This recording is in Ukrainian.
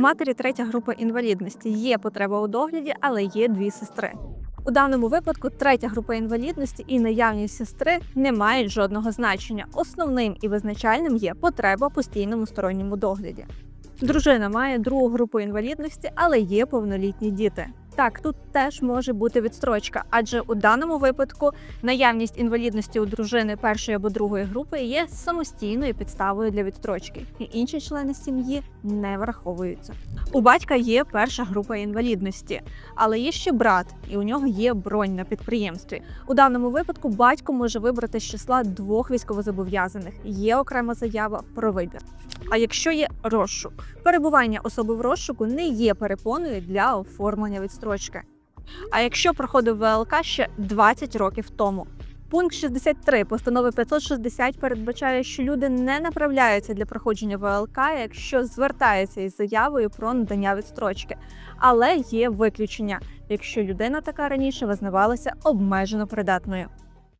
Матері третя група інвалідності є потреба у догляді, але є дві сестри. У даному випадку третя група інвалідності і наявність сестри не мають жодного значення. Основним і визначальним є потреба постійному сторонньому догляді. Дружина має другу групу інвалідності, але є повнолітні діти. Так, тут теж може бути відстрочка, адже у даному випадку наявність інвалідності у дружини першої або другої групи є самостійною підставою для відстрочки, і інші члени сім'ї не враховуються. У батька є перша група інвалідності, але є ще брат, і у нього є бронь на підприємстві. У даному випадку батько може вибрати з числа двох військовозобов'язаних. Є окрема заява про вибір. А якщо є розшук, перебування особи в розшуку не є перепоною для оформлення відстрочки. А якщо проходив ВЛК ще 20 років тому. Пункт 63 постанови 560 передбачає, що люди не направляються для проходження ВЛК, якщо звертаються із заявою про надання відстрочки. Але є виключення, якщо людина така раніше визнавалася обмежено придатною.